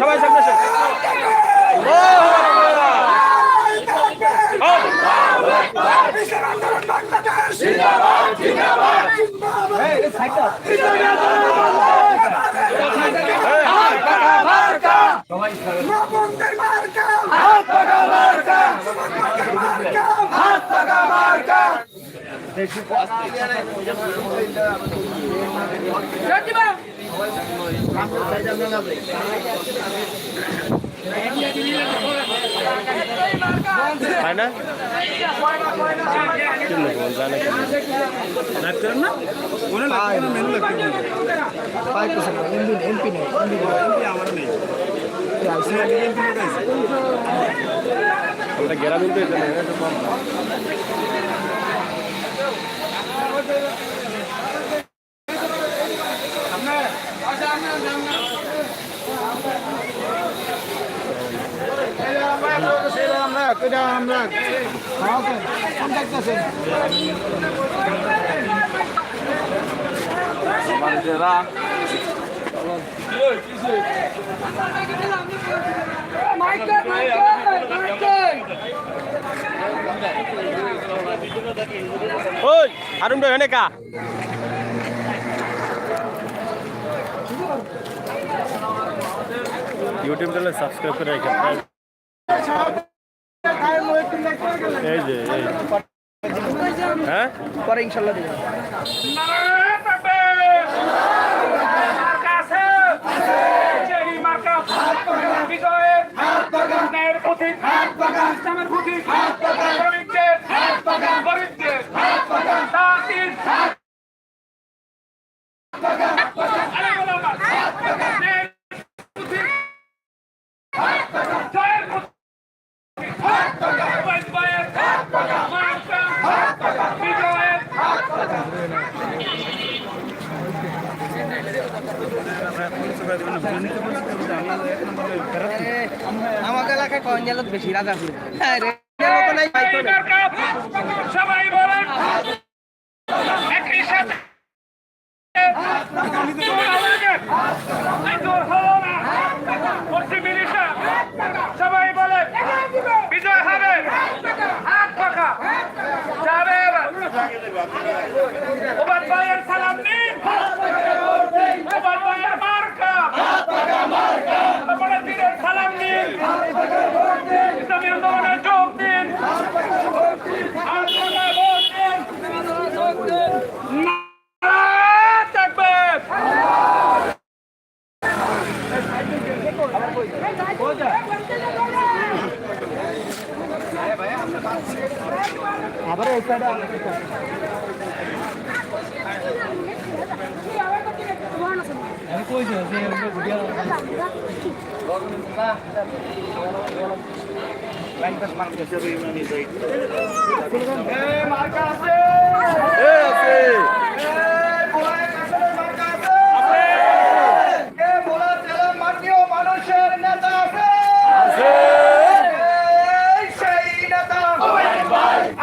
সবাই সামনে সামনে হয় না মেনু এমপি নেই আমার নেই আমরা গ্রামীণ তো এখানে একটু কম ওই হারুন ভাই এনে কা। ইউটিউব চ্যানেল সাবস্ক্রাইব করে রাখেন এই যে হ্যাঁ? পরে ইনশাল্লাহ দিবেন আমাকে girada. Era. আছে মানুষের নেতা আছে আছে এই সেই নেতা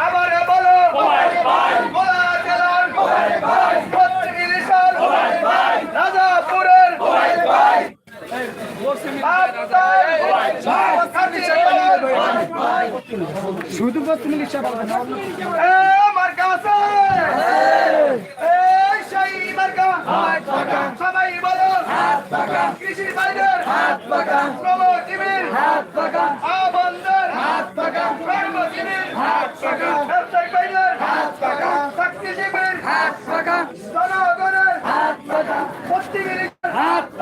আবার বলো গোলা জেলার পশ্চিম ইলিশার রাজাপুরের শুধু পশ্চিম ইলিশা পাবেন না মার্কা আছে সবাই বলো কৃষি বাইরের শ্রমজীবীর আবন্ধের কর্মজীবীর ব্যবসায়িক বাইরের চাকরিজীবীর জনগণের পশ্চিম ইলিশার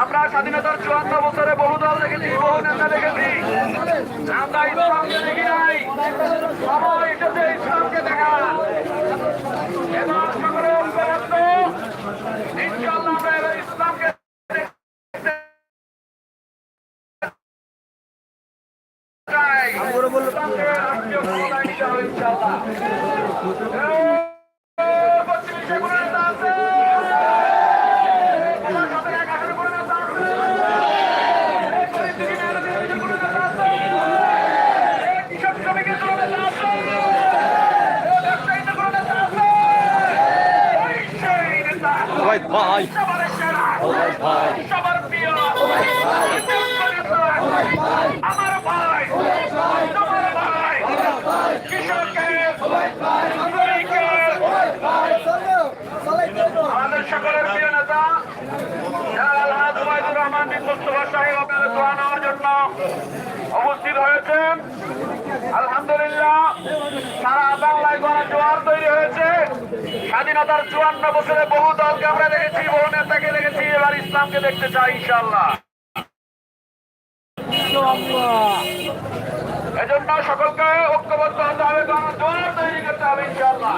আমরা স্বাধীনতার চুয়ান্ন বছরে বহু দল দেখেছি, বহু নেতা দেখেছি। আমরা ইসলামকে দেখি নাই। এসেছে ইসলামকে দেখা। ইসলামকে দেখতে চাই। ইসলামকে রাষ্ট্রীয় ক্ষমতায় নিতে হবে ইনশাআল্লাহ। এ, প্রতিবেশী কোনো নেতা আছে? আমার সাথে এক আসনে কোনো নেতা আছে? এই পরিস্থিতি মেনে নিতে কোনো নেতা আছে? এই কৃষক শ্রমিকের কোনো নেতা আছে? এই ব্যবসায়ীদের কোনো নেতা আছে? এই সেই সবার। সবার। আমার ভাই। তোমার ভাই। সকলের প্রিয় উপস্থিত হয়েছেন। আলহামদুলিল্লাহ, সারা বাংলায় গণ জোয়ার তৈরি হয়েছে। স্বাধীনতার চুয়ান্ন বছরে বহু দলকে আমরা দেখেছি, বহু নেতাকে দেখেছি, এবার ইসলামকে দেখতে চাই ইনশাল্লাহ এজন্য সকলকে ঐক্যবদ্ধ হতে হবে তৈরি করতে হবে ইনশাল্লাহ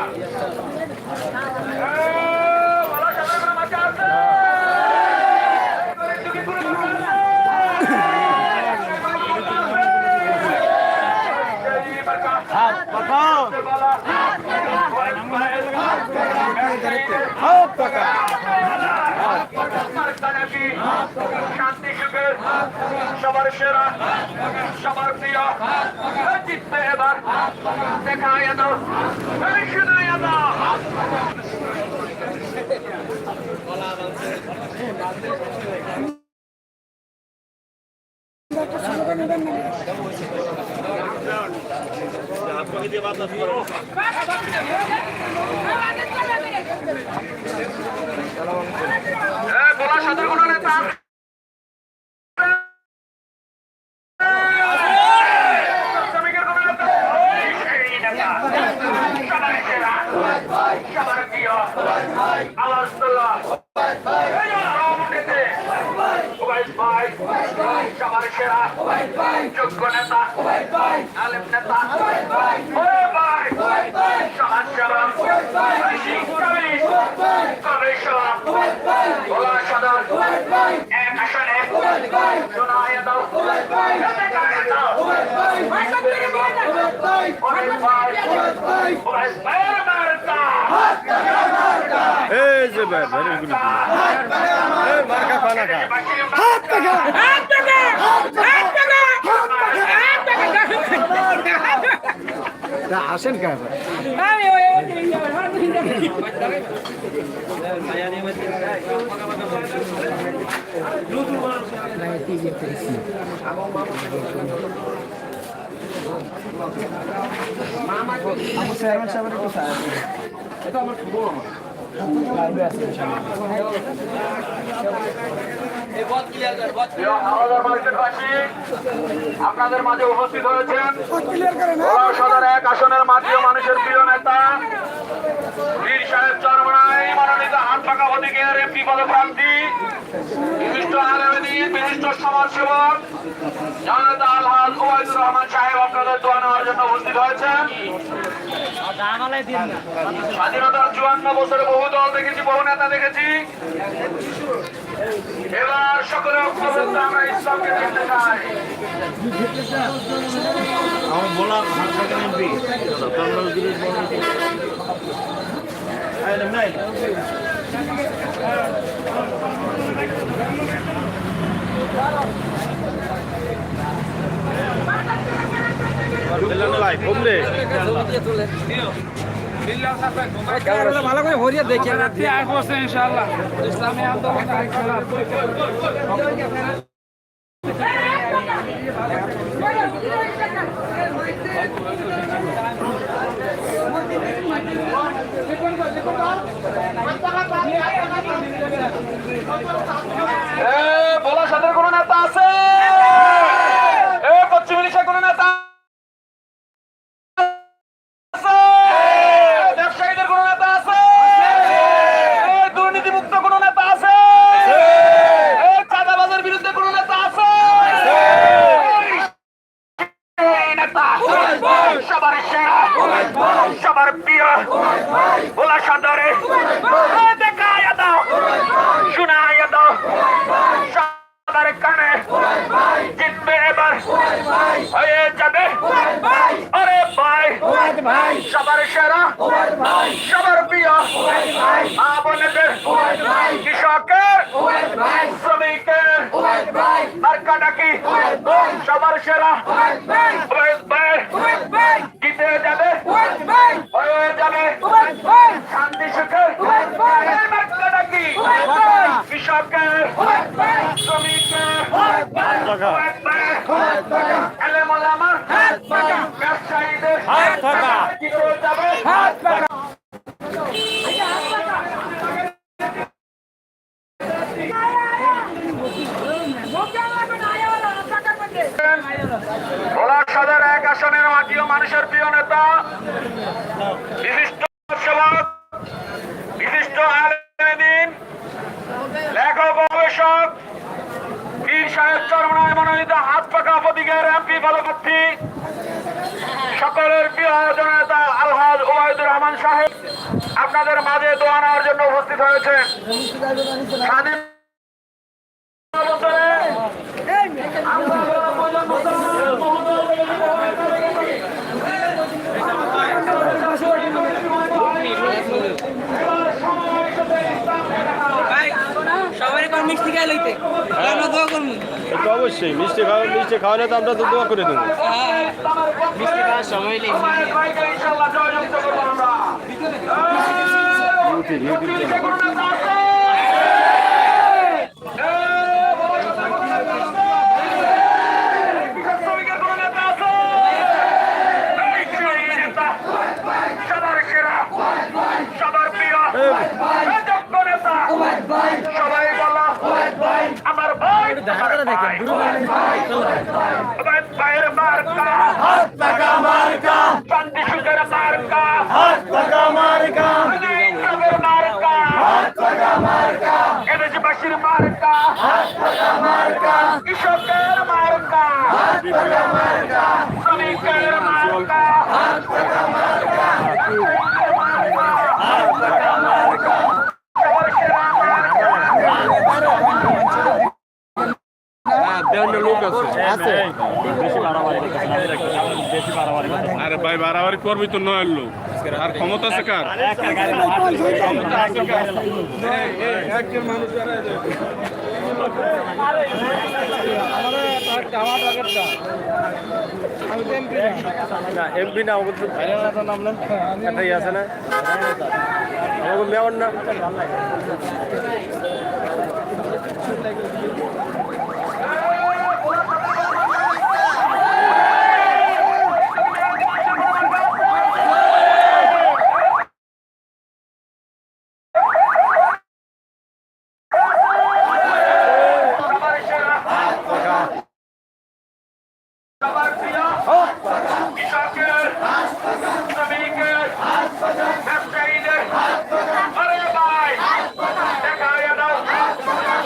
এ, ভালো সাথে কোনো বাচ্চা আছে? চুকি করে বাচ্চা আছে? এই বাচ্চা। শান্তি সুখের সবার সেরা সবার প্রিয় জিতবে এবার দেখা শুধু দাও এ, গোলা সাদা কোনো নেতা শ্রমিকের কোনো নেতা? সেই নেতা। সবার সেরা, সবার প্রিয়। আওয়াজ তোলো। সব উঠেছে। ওবায়দ ভাই, সবার সেরা, যোগ্য নেতা, আলেম নেতা, সমাজ সেবক, শিক্ষাবিদ, এই যে গুড এই মার্কা পানা খা আসেন কে চেয়ারম্যান সাহেবের একটু সাহায্য এটা আমার ছোট লাইভে আপনাদের মাঝে উপস্থিত হয়েছেন। এক আসনের মাটিও মানুষের প্রিয় নেতা বীর সাহেব চরমনাই পাকা প্রতীকের এমপি পদপ্রার্থী বিশিষ্ট আলেমদিন বিশিষ্ট সমাজসেবক, জনতা আলহাজ ওবায়দুর রহমান সাহেব আপনাদের দোয়া জন্য উপস্থিত হয়েছেন। স্বাধীনতার চুয়ান্ন বছরে বহু দল দেখেছি, বহু নেতা দেখেছি। এবার সকলে আমরা ইসলামকে দেখতে চাই। আমার বলা হাত টাকা এমপি নাই লাইভ কমলে ভালো করে হরিয়া দেখে ইনশাল্লাহ ইসলামী আন্দোলন Thank you. এ বলা সাদের কোন নেতা আছে এ পশ্চিম ইলিশে কোন নেতা আছে ব্যবসায়ীদের কোন নেতা আছে এ দুর্নীতিমুক্ত কোন নেতা আছে এ চাঁদাবাজের বিরুদ্ধে কোন নেতা আছে এই নেতা সবার সেরা সবার প্রিয় বলা সাদরে দেখায় দাও শোনায় দাও সবার কানে জিতবে এবার হয়ে যাবে আরে ভাই সবার সেরা সবার প্রিয় মা বোনেদের কৃষকের শ্রমিকের মার্কা ডাকি। সবার সেরা। জিতে যাবে। হয়ে যাবে। শান্তি সুখের মার্কা কৃষকের শ্রমিকের। ব্যবসায়ীদের। জিতে যাবে। ভোলা সদর এক আসনের মাটি ও মানুষের প্রিয় নেতা। বিশিষ্ট সেবক, বিশিষ্ট আলেদিন লেখক, গবেষক, পীর সাহেব চরমনায় মনোনীত হাত পাকা প্রতীকের এমপি ফলপ্রার্থী সকলের প্রিয় জননেতা আলহাজ ওবায়দুর রহমান সাহেব আপনাদের মাঝে দোয়া জন্য উপস্থিত হয়েছেন। স্বাধীন বছরে আমরা সবারই কর মিষ্টি খাই লইতে। আমরা দোয়া করব। তো অবশ্যই মিষ্টি খাওয়া মিষ্টি খাওয়ালে তো আমরা তো দোয়া করে দেবো। মিষ্টি খাওয়ার সময় নেই। ইউটিউব ইনশাআল্লাহ জয়যুক্ত করব আমরা পুলিশে কোনো নেতা আছে? এ, বড় কথা কোনো নেতা আছে? কৃষক শ্রমিকের কোনো নেতা আছে? এই সেই নেতা, সবার সেরা, সবার প্রিয়, এই যোগ্য নেতা। সবাই বলো, আমার ভাই আমার ভাই। আমার ভাইয়ের মার্কা শান্তি সুখের মার্কা ইনসাফের মার্কা এদেশবাসীর মার্কা কৃষকের মার্কা শ্রমিকের মার্কা সবার সেরা মার্কা লোক আছে আরে ভাই বাড়াবাড়ি করবি তো নয় লোক আর ক্ষমতা আছে কার। এমপি না আছে না মেয়র না সবার সেরা সবার প্রিয় কৃষকের শ্রমিকের ব্যবসায়ীদের আরে ভাই দেখাইয়া দাও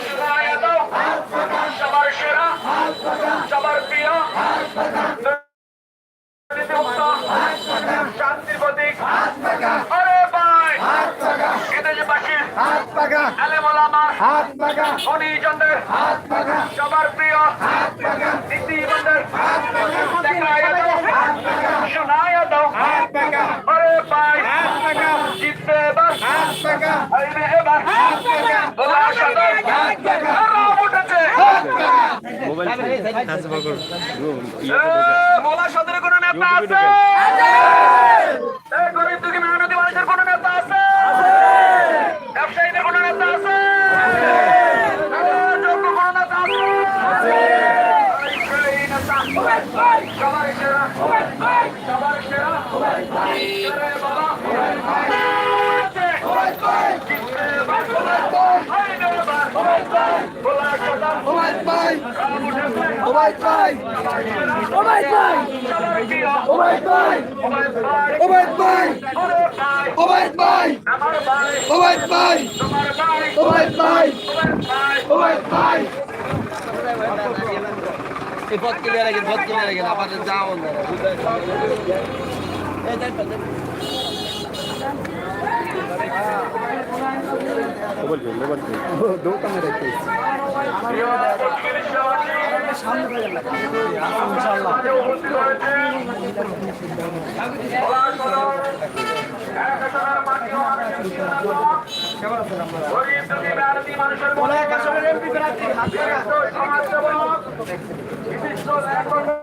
শোনাইয়া দাও সবার সেরা সবার প্রিয় দুর্নীতিমুক্ত, শান্তির প্রতীক আরে ভাই এদেশবাসীর আলেমোলামা সবার প্রিয় দাও দাও আরে জিতবে এবার আইবে এবার বলা রাম উঠেছে সদরে কোনো নেতা আছে এ, গরিব দুঃখী মেহনতি মানুষের কোনো নেতা আছে ব্যবসায়ীদের কোনো নেতা আছে সবার সেরা সবার সেরা Oh my God! এই পথ ক্লিয়ার আগে পথ ক্লিয়ার আগে আবার যাও মানুষের Let's go, let's go.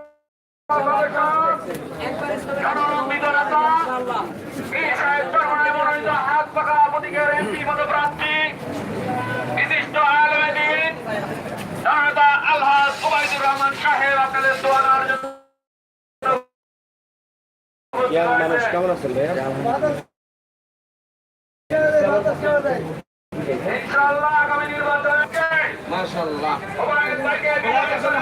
মাশাআল্লাহ। ওবায়দ ভাইকে বিজয় করে।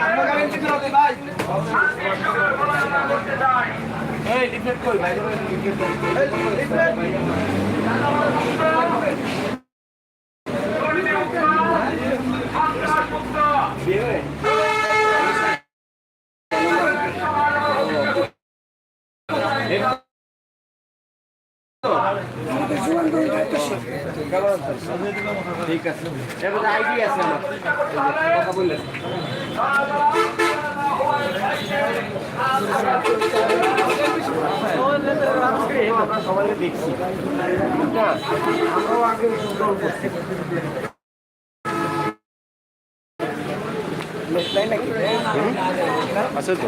শান্তি সুখের মনোনয়ন ঠিক আছে আইডি আছে। আমার কথা বললেন আমরা সবাই দেখছি আছে তো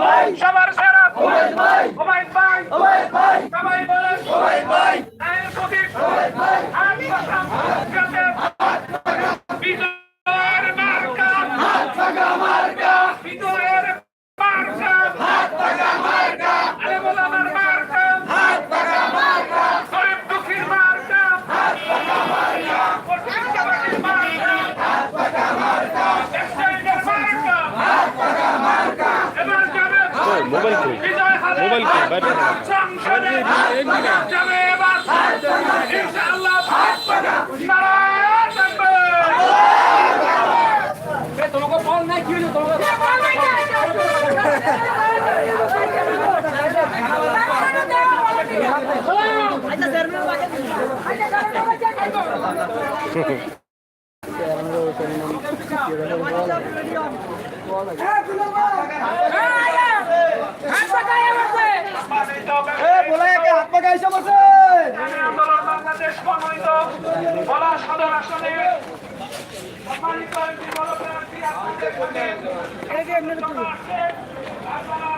সেই সবার সেরা ওবায়দ ভাই ওবায়দ ভাই সবাই বলেন আইন প্রতীক হাত পাকা বিজয়ের মার্কা বিজয়ের মার্কা আরে বলামার মার্কা গরিব দুঃখীর মার্কা প্রতিষ্ঠাবাদীর মার্কা এক্সচেঞ্জের মার্কা এবার যাবে মোবাইল কই? বিজয় হাজার মোবাইল কই? বাইরে রাখো। সংসদে যাবে এবার ইনশাআল্লাহ নারায়ণ থাকবে হাত পাকাইছে বসে আন্দোলন বাংলাদেশ মনোনীত বলা সদর আসনে সম্মানিত এমপি আপনাদের সাথে আপনারা